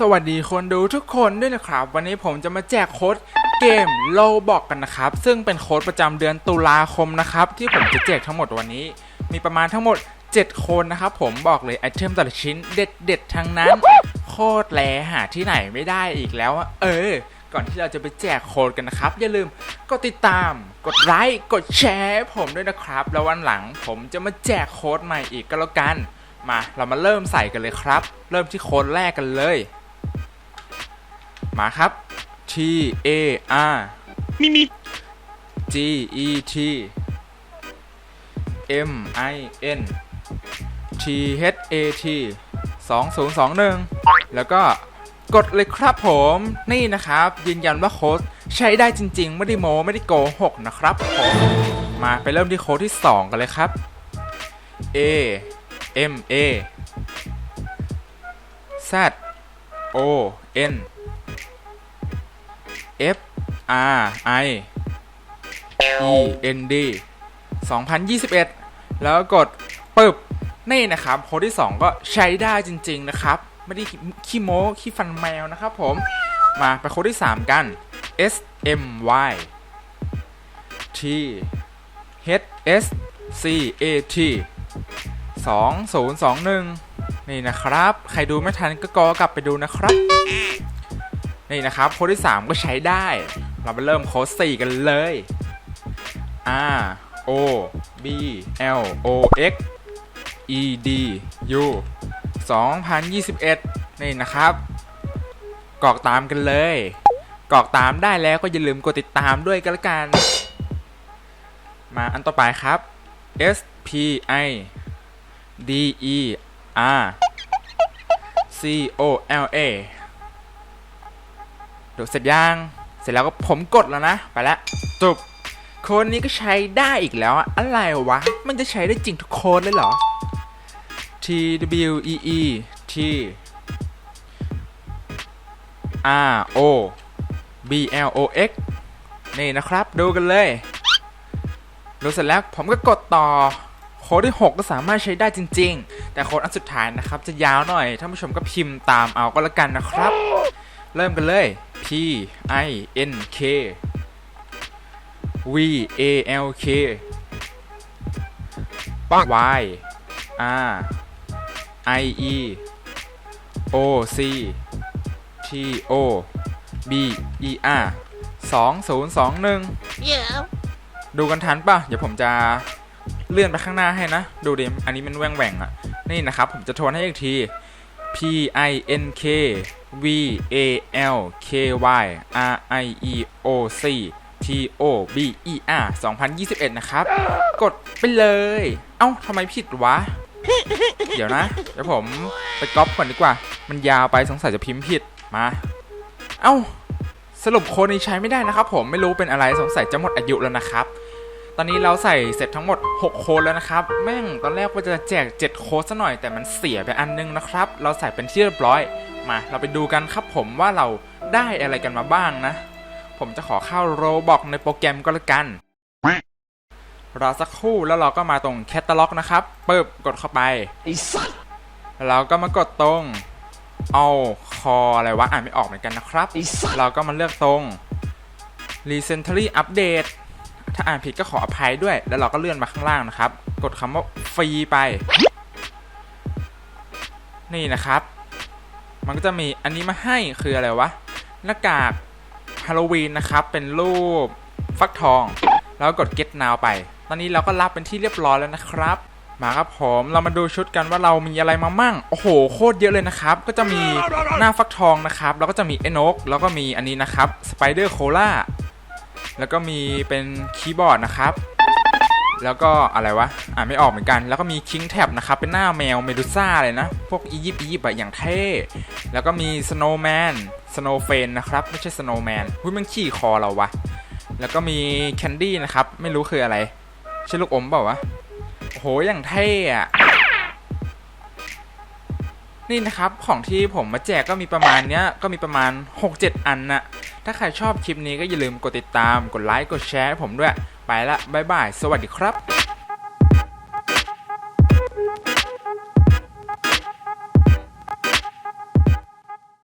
สวัสดีคนดูทุกคนด้วยนะครับ วันนี้ผมจะมาแจกโค้ดเกมโลบอกกันนะครับ ซึ่งเป็นโค้ดประจำเดือนตุลาคมนะครับ ที่ผมจะแจกทั้งหมดวันนี้ มีประมาณทั้งหมด 7 คนนะครับ ผมบอกเลยไอเทมแต่ละชิ้นเด็ดเด็ดๆทั้งนั้น โคตรแลหาที่ไหนไม่ได้อีกแล้ว เออ ก่อนที่เราจะไปแจกโค้ดกันนะครับ อย่าลืมกดติดตาม กดไลค์กดแชร์ผมด้วยนะครับ แล้ววันหลังผมจะมาแจกโค้ดใหม่อีกก็แล้วกัน มาเรามาเริ่มใส่กันเลยครับ เริ่มที่โค้ดแรกกันเลย มาครับ T A R มีมี G E T M I N T H A T 2021 แล้วก็กดเลยครับผมนี่นะครับ ยืนยันว่าโค้ดใช้ได้จริง ๆ ไม่ได้โมไม่ได้โกหกนะครับผมมาไปเริ่มที่โค้ดที่ 2 กันเลยครับ A M A Z O N F R I E N D 2021 แล้วกดปึบนี่นะครับโค้ดที่ 2 ก็ใช้ได้จริง ๆ นะครับ ไม่ได้ขี้โม้ขี้ฟันแมวนะครับผม มาไปโค้ดที่ 3 กัน S M Y T H S C A T 2021 นี่นะครับ ใครดูไม่ทันก็กอกลับไปดูนะครับ นี่นะครับโค้ดที่ 3 ก็ใช้ได้ เราไปเริ่มโค้ด4กันเลย R O B L O X E D U 2021 นี่นะครับกรอกตามกันเลยกรอกตามได้แล้วก็อย่าลืมกดติดตามด้วยกันละกัน มาอันต่อไปครับ S P I D E R C O L A ดูเสร็จยัง เสร็จแล้วก็ผมกดแล้วนะ ไปแล้วจบโค้ดนี้ก็ใช้ได้อีกแล้วอะอะไรวะ มันจะใช้ได้จริงทุกโค้ดเลยเหรอ T W E E T R O B L O X นี่นะครับดูกันเลยดูเสร็จแล้วผมก็กดต่อโค้ดที่ 6 ก็สามารถใช้ได้จริง ๆ แต่โค้ดอันสุดท้ายนะครับ จะยาวหน่อยท่านผู้ชมก็พิมพ์ตามเอาก็แล้วกันนะครับ เริ่มกันเลย P I N K V A L K Y R I E O C T O B E R 2021 yeah ดูกันทันป่ะ เดี๋ยวผมจะเลื่อนไปข้างหน้าให้นะ ดูดิ อันนี้มันแหว่งแหว่งๆอะนี่นะครับ ผมจะทวนให้อีกที P I N K V A L K Y R I E O C T O B E R 2021 นะครับ กดไปเลย เอ้าทำไมผิดวะ เดี๋ยวนะ เดี๋ยวผมไปก๊อปก่อนดีกว่า มันยาวไปสงสัยจะพิมพ์ผิดมา เอ้า สรุปโค้ดนี้ใช้ไม่ได้นะครับผมไม่รู้เป็นอะไรสงสัยจะหมดอายุแล้วนะครับ ตอนนี้เราใส่เสร็จทั้งหมด 6 โค้ดแล้วนะครับ แม่งตอนแรกว่าจะแจก 7 โค้ดซะหน่อยแต่มันเสียไปอันนึงนะครับ เราใส่เป็นที่เรียบร้อย มาเราไปดูกันครับผมว่าเราได้อะไรกันมาบ้างนะ ผมจะขอเข้าโรบอกในโปรแกรมก็แล้วกันรอสักครู่แล้วเราก็มาตรงแคตตาล็อกนะครับปึ๊บกดเข้าไปไอ้สัตว์เราก็มากดตรงเอาคออะไรวะอ่านไม่ออกเหมือนกันนะครับไอ้สัตว์เราก็มาเลือกตรง recently update ถ้าอ่านผิดก็ขออภัยด้วย แล้วเราก็เลื่อนมาข้างล่างนะครับ กดคำว่าฟรีไป นี่นะครับ มันก็จะมีอันนี้มาให้คืออะไรวะ หน้ากากฮาโลวีนนะครับ เป็นรูปฟักทอง แล้วก็กด get now ไป ตอนนี้เราก็รับเป็นที่เรียบร้อยแล้วนะครับ มาครับผม เรามาดูชุดกันว่าเรามีอะไรมามั่ง โอ้โห โคตรเยอะเลยนะครับ ก็จะมีหน้าฟักทองนะครับ แล้วก็จะมีเอนกแล้วก็มีอันนี้นะครับ สไปเดอร์โคล่า แล้วก็มีเป็นคีย์บอร์ดนะครับ แล้วก็อะไรวะ อ่านไม่ออกเหมือนกัน แล้วก็มีคิงแท็บนะครับ เป็นหน้าแมวเมดูซ่าเลยนะ พวกอียิปต์อียิปต์อะอย่างเท่ แล้วก็มีสโนว์แมนสโนว์เฟนนะครับ ไม่ใช่สโนว์แมนหุ้ยมันขี่คอเราวะ แล้วก็มีแคนดี้นะครับ ไม่รู้คืออะไร ใช่ลูกอมเปล่าวะโอ้โหอย่างเท่อะนี่นะครับของที่ผมมาแจกก็มีประมาณเนี้ยก็มีประมาณ 6-7 อันนะ ถ้าใครชอบคลิปนี้ก็อย่าลืมกดติดตาม กดไลค์ กดแชร์ให้ผมด้วย ไปละ บ๊ายบาย สวัสดีครับ